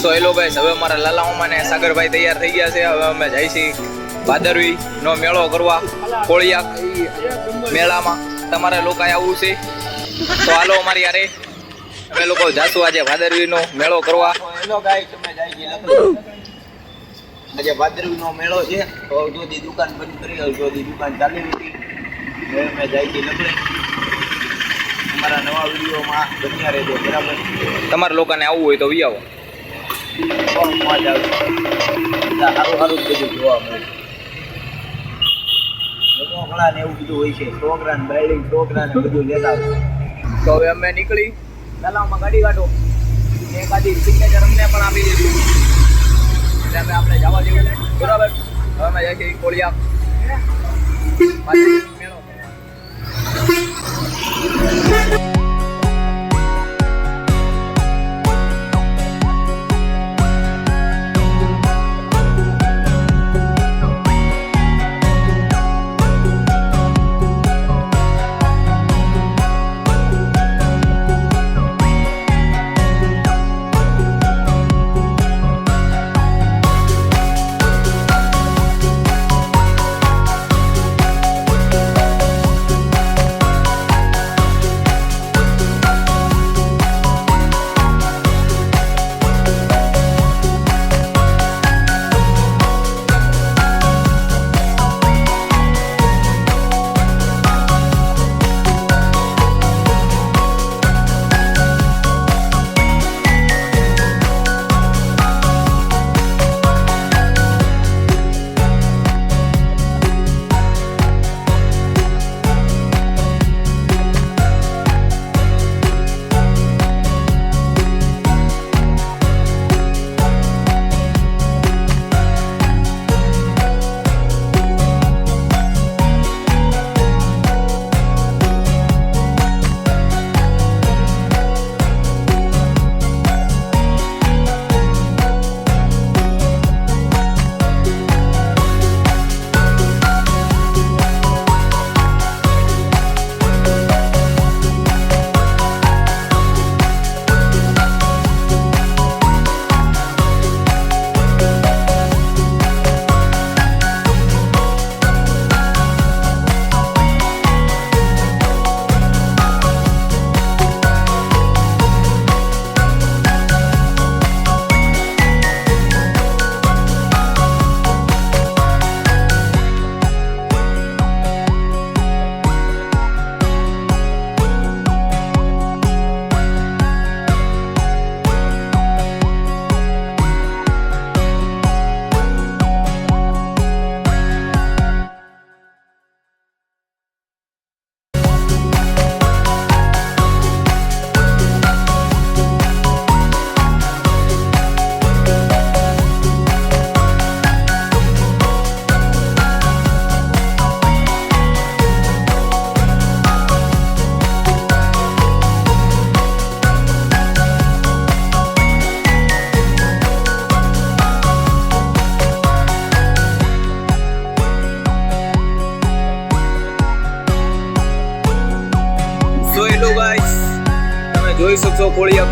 So hello guys હવે અમારા લાલામા ને સાગરભાઈ તૈયાર થઈ ગયા છે. હવે અમે છે ભાદરવી નો મેળો કરવા કોળિયા મેળામાં. તમારે લોકો આવવું છે. તો હાલો અમારી યારે અમે લોકો જાશું આજે ભાદરવી નો મેળો કરવા. હેલો ભાદરવી લખનઉ. મેળો છે. તો અડધોથી દુકાન બંધ કરી અડધોથી દુકાન ચાલી હતી અમે જાય છે લખનઉ. અમારા નવા વિડીયોમાં બન્યા રહેજો બરાબર? તમારે લોકોને આવવું હોય તો વી આવો. બહુ મોજ આવશે બધા સારું સારું બધું જોવા મળે. રમકડા ને એવું બધું હોય છે. છોકરા ને બાયડી છોકરા ને બધું લેતા તો હવે અમે નીકળી. તલાવમાં ગાડી કાઢો. ને ગાડી સિગ્નેચર અમને પણ આપી દીધું એટલે અમે આપણે જવા જેવું બરાબર? હવે અમે જાય છીએ કોળિયા. Música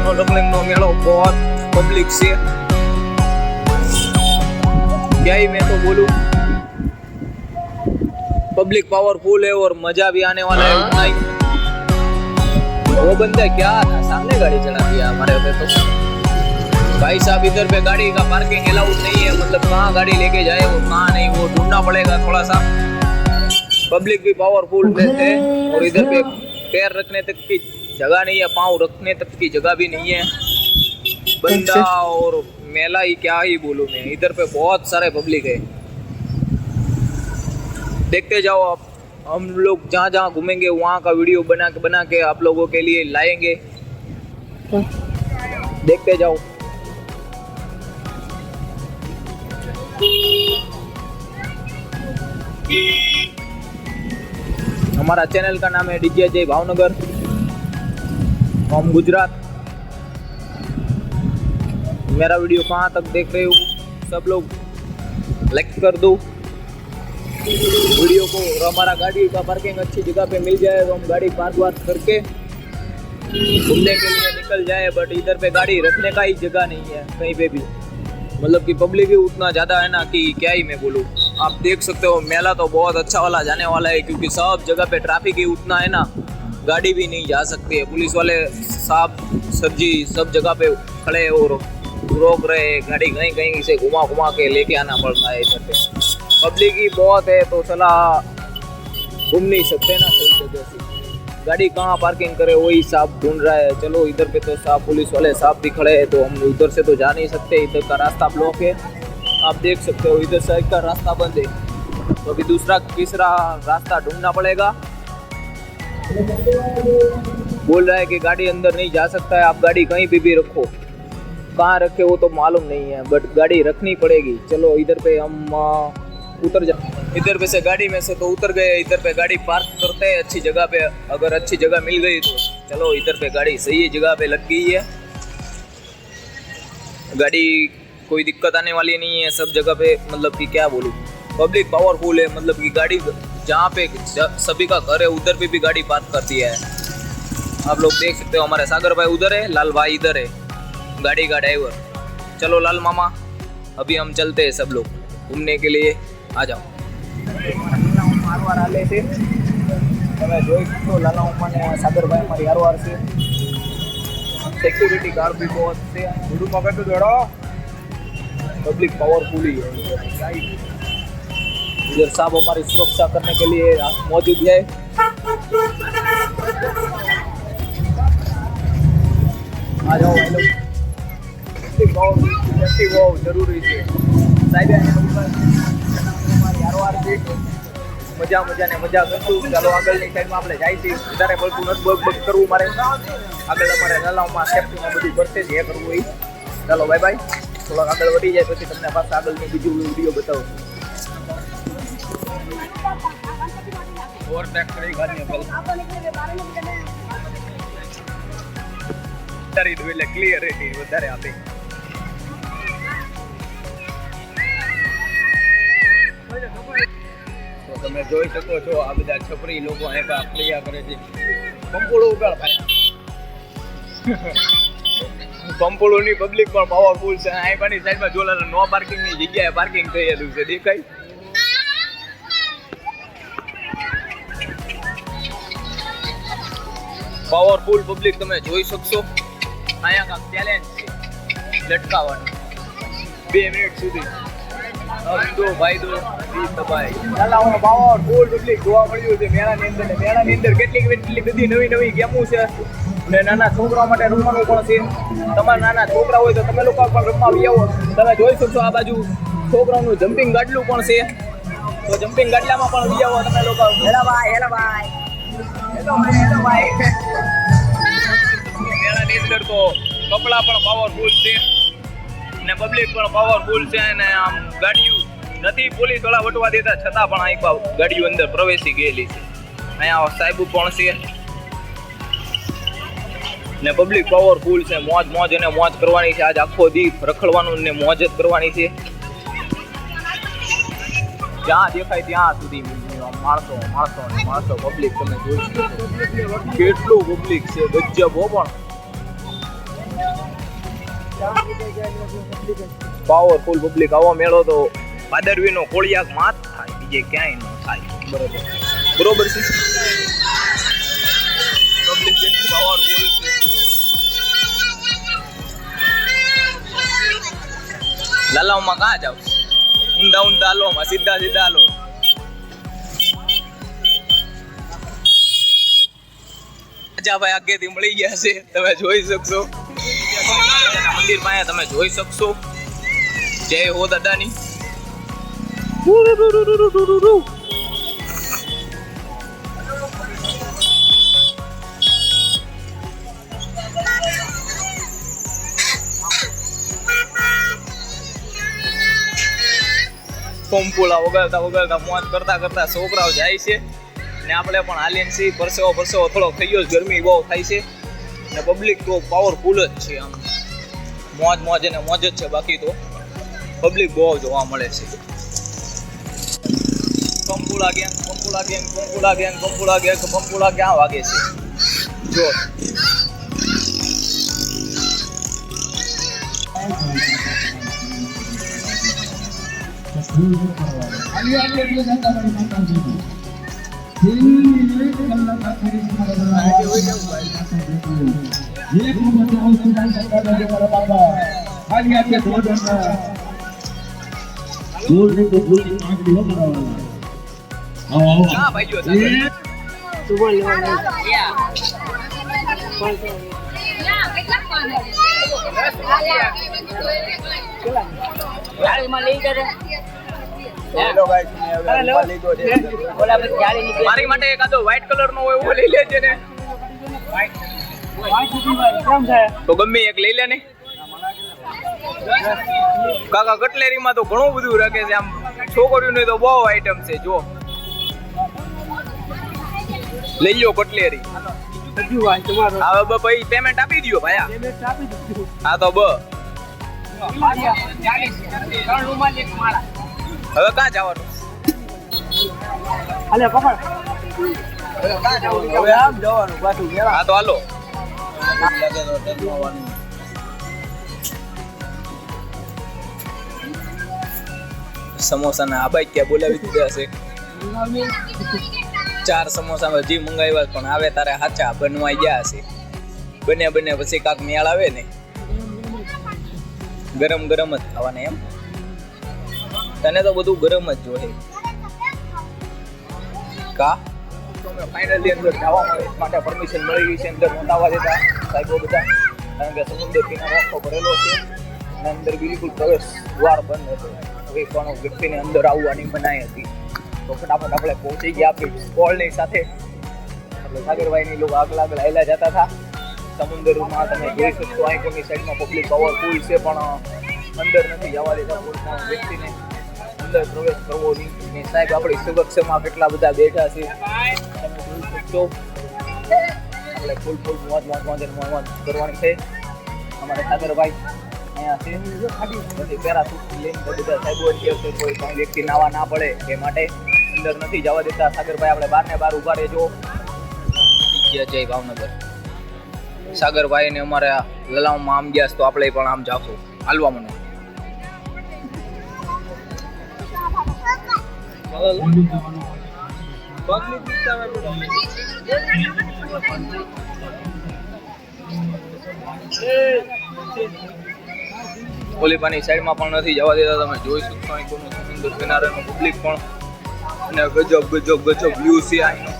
nulungling numero बहुत पब्लिक से क्या ही मैं तो बोलूँ पब्लिक पावरफुल है और मज़ा भी आने वाला है उतना वो बंदा क्या था? सामने गाड़ी चला दिया हमारे पे तो. भाई साहब, इधर पे गाड़ी का पार्किंग अलाउड नहीं है. मतलब कहाँ गाड़ी लेके जाए वो, कहाँ नहीं, वो ढूंढना पड़ेगा थोड़ा सा पब्लिक भी पावरफुल है और इधर पे पैर रखने तक की जगह नहीं है पाँव रखने तक की जगह भी नहीं है। बंदा और मेला ही क्या ही बोलूँ मैं इधर पे बहुत सारे पब्लिक है। देखते जाओ आप हम लोग जहाँ जहाँ घूमेंगे वहाँ का वीडियो बना के बना के आप लोगों के लिए लाएँगे। देखते जाओ। हमारा चैनल का नाम है डीजे जय भावनगर हम गुजरात मेरा वीडियो कहाँ तक देख रहे हो? सब लोग लाइक कर दो। वीडियो को और हमारा गाड़ी का पार्किंग अच्छी जगह पे मिल जाए तो हम गाड़ी पार्क वार्क करके घूमने के लिए निकल जाए बट इधर पे गाड़ी रखने का ही जगह नहीं है, कहीं पे भी। मतलब कि पब्लिक ही उतना ज़्यादा है ना कि क्या ही मैं बोलूँ। आप देख सकते हो, मेला तो बहुत अच्छा वाला जाने वाला है, क्योंकि सब जगह पे ट्रैफ़िक ही उतना है ना। गाड़ी भी नहीं जा सकती है। पुलिस वाले साहब सब्ज़ी सब जगह पे खड़े और रोक रहे गाड़ी कहीं कहीं से घुमा घुमा के लेके आना पड़ता है इधर पे पब्लिक ही बहुत है तो चला घूम नहीं सकते ना सही जगह से। गाड़ी कहाँ पार्किंग करे, वही साहब ढूंढ रहा है। चलो, इधर पे तो साहब पुलिस वाले साहब भी खड़े हैं तो हम उधर से तो जा नहीं सकते। इधर का रास्ता ब्लॉक है। आप देख सकते हो, इधर साइड का रास्ता बंद है। तो अभी दूसरा, तीसरा रास्ता ढूंढना पड़ेगा। बोल रहा है कि गाड़ी अंदर नहीं जा सकता है, आप गाड़ी कहीं पे भी रखो। कहाँ रखे वो तो मालूम नहीं है बट गाड़ी रखनी पड़ेगी। चलो, इधर पे हम उतर जा। इधर पे से गाड़ी में से तो उतर गए, इधर पे गाड़ी पार्क करते हैं, अच्छी जगह पे। अगर अच्छी जगह मिल गई तो। चलो, इधर पे गाड़ी सही जगह पे लग गई है। गाड़ी कोई दिक्कत आने वाली नहीं है, सब जगह पे मतलब कि क्या बोलूँ। पब्लिक पावरफुल है मतलब कि गाड़ी जहाँ पे सभी का घर है उधर भी, भी गाड़ी पार्क करती है। आप लोग देख सकते हो हमारे सागर भाई उधर है लाल भाई इधर है। गाड़ी का ड्राइवर। चलो लाल मामा अभी हम चलते हैं सब लोग घूमने के लिए। आ जाओ। તમે જોઈ શકો લાલા ઉમાને સાગરભાઈ મારી હારવાર છે સિક્યુરિટી ગાર્ડ બી બહુ છે થોડું पावरफुल ही है क्या ही इधर साहब हमारी सुरक्षा करने के लिए मौजूद है आ जाओ भाई लोग પબ્લિક બહુ સેફટી બહુ જરૂરી છે સાહેબ અમારી હારવાર છે મજા મજા ને મજા કરશું ચાલો આગળની સાઈડમાં આપણે જાય છે વધારે પડતું નથી બગ બગ કરવું મારે આગળ અમારે નલાવમાં સેફટીમાં બધું કરશે જે કરવું એ ચાલો બાય બાય થોડાક આગળ વધી જાય પછી તમને પાછા આગળની બીજું વિડીયો બતાવું ઓવરટેક કરી ગાડી ઉતારી દઉં એટલે ક્લિયર રેટી વધારે આપે તો તમે જોઈ શકો છો આ બધા છપરી લોકો અહીંયા ક્રિયા કરે છે. કંપોળો ઉગાડ ભાઈ. કંપોળોની પબ્લિક પણ પાવરફુલ છે. અહીં પણ સાઈડમાં જોલા નો પાર્કિંગની જગ્યાએ પાર્કિંગ થયેલું છે. દેખાય? પાવરફુલ પબ્લિક તમે જોઈ શકશો. અહીંયા કામ ચેલેન્જ છે. લટકાવવાનું. બે મિનિટ સુધી. હમ દો ભાઈ દો બીસ દબાઈ ચાલા હું પાવરફુલ પબ્લિક જોવા મળ્યું છે. મેળાની અંદર મેળાની અંદર કેટલીક કેટલી બધી નવી નવી ગેમો છે. ને નાના છોકરાઓ માટે રમવાનું પણ છે. તમારા નાના છોકરા હોય તો તમે લોકો પણ રમવા આવી આવો. તમે જોઈ શકશો આ બાજુ છોકરાઓનું જમ્પિંગ ગાડલું પણ છે. તો જમ્પિંગ ગાડલામાં પણ આવી આવો તમે લોકો. હેલો ભાઈ હેલો ભાઈ હેલો ભાઈ હેલો ભાઈ મેળાની અંદર તો કપડા પણ પાવરફુલ છે ને પબ્લિક પણ પાવરફુલ છે અને આમ ગાડીઓ નથી પોલીસવાળા વટવા દેતા, છતાં પણ અહીં ગાડીઓ અંદર પ્રવેશી ગયેલી છે. અહીંયા સાહેબ પણ છે. ને પબ્લિક પાવરફુલ છે, મોજ મોજ અને મોજ કરવાની છે. આજ આખો દી રખડવાનું ને મોજ જ કરવાની છે. જ્યાં દેખાય ત્યાં સુધી માણસો માણસો માણસો પબ્લિક તમે જોઈ કેટલું પબ્લિક છે, ગજબ હો પણ. પાવરફુલ પબ્લિક આવો મેળો તો ભાદરવીનો કોળિયાક માત થાય, બીજે ક્યાંય ન થાય. બરોબર બરોબર છે. પબ્લિક કાં જાવ ઊંડા ઊંડા હાલો સીધા સીધા હાલો. રાજાભાઈ આગેથી મળી ગયા છે. તમે જોઈ શકશો. મંદિર પાસે તમે જોઈ શકશો. જય હો દાદાની. કોમ્પુલા વગાડતા વગાડતા મોજ કરતા કરતા છોકરાઓ જાય છે. ને આપણે પણ હાલીને છીએ, પરસેવો પરસેવો થોડો થઈ ગયો ગરમી બહુ થાય છે. ને પબ્લિક તો પાવરફુલ જ છે આમ. મોજ મોજ અને મોજ જ છે બાકી તો. પબ્લિક બહુ જોવા મળે છે. કંપુલા ગેંગ કંપુલા ગેંગ કંપુલા ગેંગ કંપુલા ગેંગ કંપુલા ક્યાં વાગે છે? જો. ક્યાં ભાઈઓ સાથે? હેલો ગાઈસ મેં હવે રૂમાલ લીધો છે મારી માટે એકાદો વ્હાઈટ કલર નો હોય એવો લઈ લેજે ને તો ગમે એક લઈ લે ને. કાકા કટલેરીમાં તો ઘણું બધું રાખે છે. આમ છોકરીઓની તો બહુ આઈટમ છે જો લઈ લો કટલેરી. હવે બ ભાઈ પેમેન્ટ આપી દો ભાયા. હા તો બ હવે ક્યાં જવાનું? હવે આમ જવાનું પાછું હા તો હાલો. તો સમોસા ના આબાઈ ક્યાં બોલાવી દીધા છે. ચાર સમોસા હજી મંગાવ્યા પણ આવે તારે હાચા બનવાઈ ગયા છે. બને બને પછી કાક મેળ આવે ને. ગરમ ગરમ જ ખાવાના એમ. તને તો બધું ગરમ જ જોઈએ. કા? ફાઇનલી અંદર જવા માટે પરમિશન મળી ગઈ છે, અંદર નોંધાવા દેતા સાહેબો બધા. કારણ કે સમુદ્ર કિનારો આખો ભરેલો છે. અને અંદર બિલકુલ પ્રવેશ દ્વાર બંધ હતો. હવે પણ વ્યક્તિને અંદર આવવાની મનાઈ હતી. તો ફટાફટ આપણે પહોંચી ગયા આપણી સ્કોલની સાથે. એટલે સાગરભાઈની લોકો આગળ આગળ આવેલા જતા હતા. સમુદ્રમાં તમે જોઈ શકશો, અહીં કોની સાઈડમાં પબ્લિક પાવરફુલ છે, પણ અંદર નથી જવા દેતા પણ વ્યક્તિને. અંદર પ્રવેશ કરવો નહીં. ને સાહેબ, આપણી સુરક્ષામાં કેટલા બધા બેઠા છે. તમે જોઈ શકશો. આપણે ફૂલ ફૂલ મોજ મોજ મોજ મોજ મોજ કરવાની છે. અમારે સાગરભાઈ અહીંયા છે. બધી પેરાસૂટ લઈને તો બધા સાહેબો છે કોઈ પણ વ્યક્તિ નાવા ના પડે એ માટે અંદર નથી જવા દેતા. સાગરભાઈ આપણે બાર ને બાર ઊભા રહેજો. જય જય ભાવનગર. સાગરભાઈ ને અમારે લલાવમાં આમ ગયા તો આપણે પણ આમ જાશું. હાલવા મને. ઓલીપાની સાઈડમાં પણ નથી જવા દેતા, તમે જોઈ શકશો અહીંનું કોનું સમુદ્ર કિનારાનું પબ્લિક પણ. અને ગજબ ગજબ ગજબ વ્યૂ છે અહીંનો.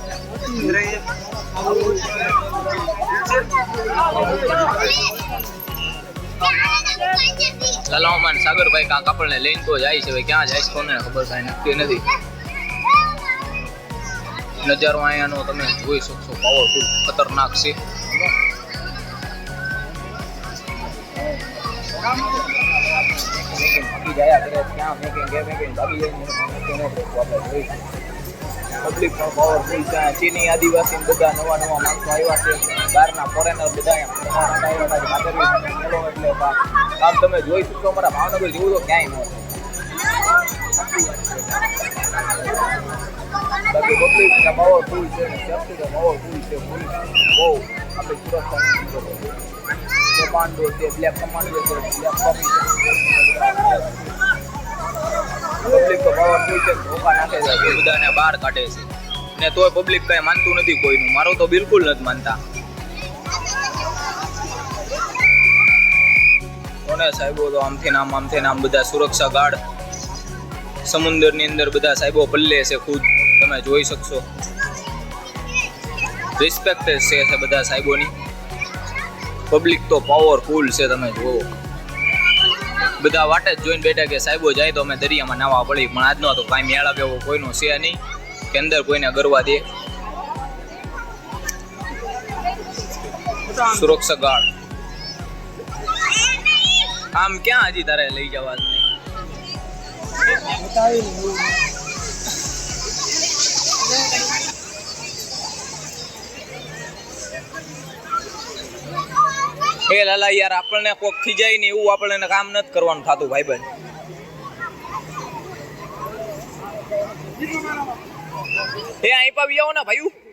તલાવમાં સાગરભાઈ કાંક આપણને લઈને તો જાય છે ક્યાં જાય છે કોને ખબર કાંઈ નક્કી નથી. નજારો અહીંયાનો તમે જોઈ શકશો. પાવરફુલ ખતરનાક છે. પબ્લિક પણ પાવરફુલ છે. ચીની આદિવાસી બધા નવા નવા માણસો આવ્યા છે. બહારના ફોરેનર બધા એટલે આમ તમે જોઈ શકશો, અમારા ભાવનગર જેવું તો ક્યાંય ન પબ્લિક પાવરફુલ છે ને સેફ્ટી તો પાવરફુલ છે ફૂલ બહુ આપણી સુરક્ષાની ચીજો છે કમાન્ડો છે બ્લેક black બ્લેક પબ્લિક તો ને તોય પબ્લિક કઈ માનતું નથી કોઈનું મારો તો બિલકુલ નથી માનતા કોને સાહેબો તો આમથી નામ આમથી નામ બધા સુરક્ષા ગાર્ડ સમુદ્રની અંદર બધા સાહેબો પલ્લે છે ખુદ તમે જોઈ શકશો. રિસ્પેક્ટ છે છે બધા સાહેબોની. પબ્લિક તો પાવરફુલ છે તમે જુઓ. બધા વાટે જ જોઈને બેઠા કે સાહેબો જાય તો અમે દરિયામાં નાવા પડી, પણ આજનો તો કાંઈ મેળા એવો કોઈનો છે નહીં, કે અંદર કોઈને ગરવા દે. સુરક્ષા ગાર્ડ. આમ ક્યાં હજી તારે લઈ જવા એ લાલા યાર, આપણને કોક ખીજાય ને એવું આપણને કામ નથી કરવાનું થતું ભાઈ બન એ અહીં પાવી આવો ને ભાઈ